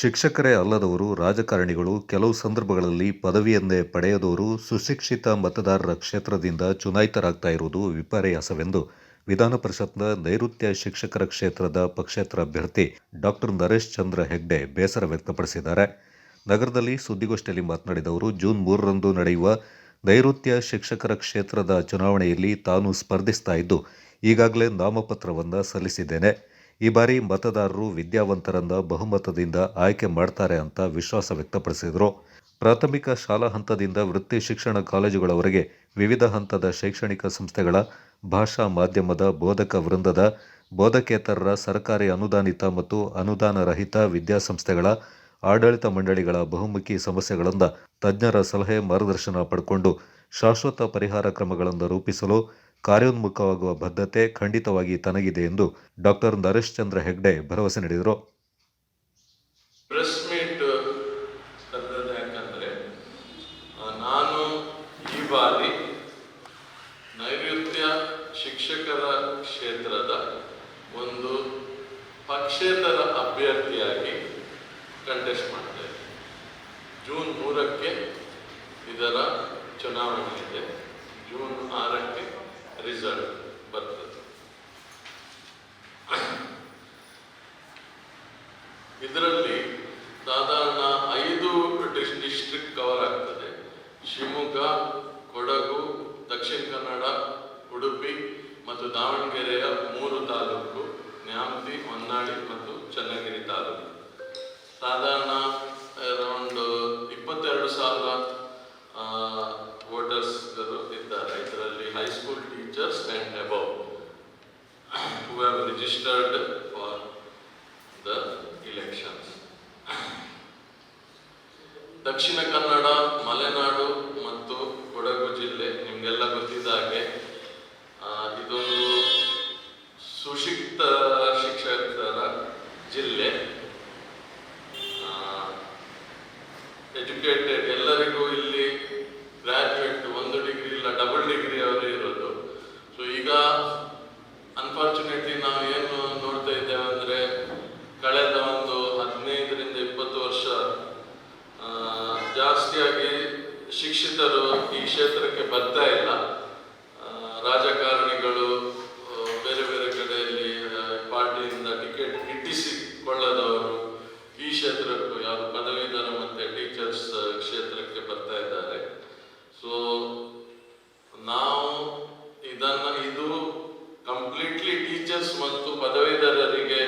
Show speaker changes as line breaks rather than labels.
ಶಿಕ್ಷಕರೇ ಅಲ್ಲದವರು ರಾಜಕಾರಣಿಗಳು ಕೆಲವು ಸಂದರ್ಭಗಳಲ್ಲಿ ಪದವಿಯನ್ನೇ ಪಡೆಯದವರು ಸುಶಿಕ್ಷಿತ ಮತದಾರರ ಕ್ಷೇತ್ರದಿಂದ ಚುನಾಯಿತರಾಗ್ತಾ ಇರುವುದು ವಿಪರ್ಯಾಸವೆಂದು ವಿಧಾನ ಪರಿಷತ್ನ ನೈಋತ್ಯ ಶಿಕ್ಷಕರ ಕ್ಷೇತ್ರದ ಪಕ್ಷೇತರ ಅಭ್ಯರ್ಥಿ ಡಾಕ್ಟರ್ ನರೇಶ್ ಚಂದ್ರ ಹೆಗ್ಡೆ ಬೇಸರ ವ್ಯಕ್ತಪಡಿಸಿದ್ದಾರೆ. ನಗರದಲ್ಲಿ ಸುದ್ದಿಗೋಷ್ಠಿಯಲ್ಲಿ ಮಾತನಾಡಿದ ಅವರು, ಜೂನ್ ಮೂರರಂದು ನಡೆಯುವ ನೈಋತ್ಯ ಶಿಕ್ಷಕರ ಕ್ಷೇತ್ರದ ಚುನಾವಣೆಯಲ್ಲಿ ತಾನು ಸ್ಪರ್ಧಿಸ್ತಾ ಇದ್ದು, ಈಗಾಗಲೇ ನಾಮಪತ್ರವನ್ನು ಸಲ್ಲಿಸಿದ್ದೇನೆ. ಈ ಬಾರಿ ಮತದಾರರು ವಿದ್ಯಾವಂತರನ್ನ ಬಹುಮತದಿಂದ ಆಯ್ಕೆ ಮಾಡ್ತಾರೆ ಅಂತ ವಿಶ್ವಾಸ ವ್ಯಕ್ತಪಡಿಸಿದರು. ಪ್ರಾಥಮಿಕ ಶಾಲಾ ಹಂತದಿಂದ ವೃತ್ತಿ ಶಿಕ್ಷಣ ಕಾಲೇಜುಗಳವರೆಗೆ ವಿವಿಧ ಹಂತದ ಶೈಕ್ಷಣಿಕ ಸಂಸ್ಥೆಗಳ ಭಾಷಾ ಮಾಧ್ಯಮದ ಬೋಧಕ ವೃಂದದ ಬೋಧಕೇತರರ ಸರ್ಕಾರಿ ಅನುದಾನಿತ ಮತ್ತು ಅನುದಾನ ರಹಿತ ವಿದ್ಯಾಸಂಸ್ಥೆಗಳ ಆಡಳಿತ ಮಂಡಳಿಗಳ ಬಹುಮುಖಿ ಸಮಸ್ಯೆಗಳನ್ನು ತಜ್ಞರ ಸಲಹೆ ಮಾರ್ಗದರ್ಶನ ಪಡ್ಕೊಂಡು ಶಾಶ್ವತ ಪರಿಹಾರ ಕ್ರಮಗಳನ್ನು ರೂಪಿಸಲು ಕಾರ್ಯೋನ್ಮುಖವಾಗುವ ಬದ್ಧತೆ ಖಂಡಿತವಾಗಿ ತನಗಿದೆ ಎಂದು ಡಾಕ್ಟರ್ ನರೇಶ್ ಚಂದ್ರ ಹೆಗ್ಡೆ ಭರವಸೆ ನೀಡಿದರು.
ಶಿಕ್ಷಕರ ಕ್ಷೇತ್ರದ ಒಂದು ಪಕ್ಷೇತರ ಅಭ್ಯರ್ಥಿಯಾಗಿ ಕಂಟೆಸ್ಟ್ ಮಾಡ್ತೇನೆ ಜೂನ್ ಮೂರಕ್ಕೆ ಇದರ ಚುನಾವಣೆ ಇದೆ. ಜೂನ್ ಆರಕ್ಕೆ ರಿಸಲ್ಟ್ ಬರ್ತದೆ. ಇದರಲ್ಲಿ ಸಾಧಾರಣ ಐದು ಡಿಸ್ ಡಿಸ್ಟ್ರಿಕ್ಟ್ ಕವರ್ ಆಗ್ತದೆ. ಶಿವಮೊಗ್ಗ, ಕೊಡಗು, ದಕ್ಷಿಣ ಕನ್ನಡ, ಉಡುಪಿ ಮತ್ತು ದಾವಣಗೆರೆಯ ಮೂರು ತಾಲೂಕು, ನ್ಯಾಮತಿ, ಹೊನ್ನಾಳಿ ಮತ್ತು ಚನ್ನಗಿರಿ ತಾಲೂಕು. ಸಾಧಾರಣ, ಅರೌಂಡ್ ಇಪ್ಪತ್ತೆರಡು ಸಾವಿರ ವೋಟರ್ಸ್ಗಳು ಇದ್ದಾರೆ ಇದರಲ್ಲಿ teachers and above who have registered for the elections. Dakshina Kannada Malenadu ಮತ್ತು ಕೊಡಗು ಜಿಲ್ಲೆ, ನಿಮಗೆಲ್ಲ ಗೊತ್ತಿದ್ದ ಹಾಗೆ ಇದೊಂದು ಸುಶಿಕ್ತ ಶಿಕ್ಷಕರ ಜಿಲ್ಲೆ ಎಜುಕೇಟೆಡ್ ಶಿಕ್ಷಿತರು ಈ ಕ್ಷೇತ್ರಕ್ಕೆ ಬರ್ತಾ ಇಲ್ಲ. ರಾಜಕಾರಣಿಗಳು ಬೇರೆ ಬೇರೆ ಕಡೆಯಲ್ಲಿ ಪಾರ್ಟಿಯಿಂದ ಟಿಕೆಟ್ ಗಿಟ್ಟಿಸಿಕೊಳ್ಳದವರು ಈ ಕ್ಷೇತ್ರಕ್ಕೂ ಯಾರು ಪದವೀಧರ ಮತ್ತು ಟೀಚರ್ಸ್ ಕ್ಷೇತ್ರಕ್ಕೆ ಬರ್ತಾ ಇದ್ದಾರೆ. ಸೊ ನಾವು ಇದನ್ನ, ಇದು ಕಂಪ್ಲೀಟ್ಲಿ ಟೀಚರ್ಸ್ ಮತ್ತು ಪದವೀಧರರಿಗೆ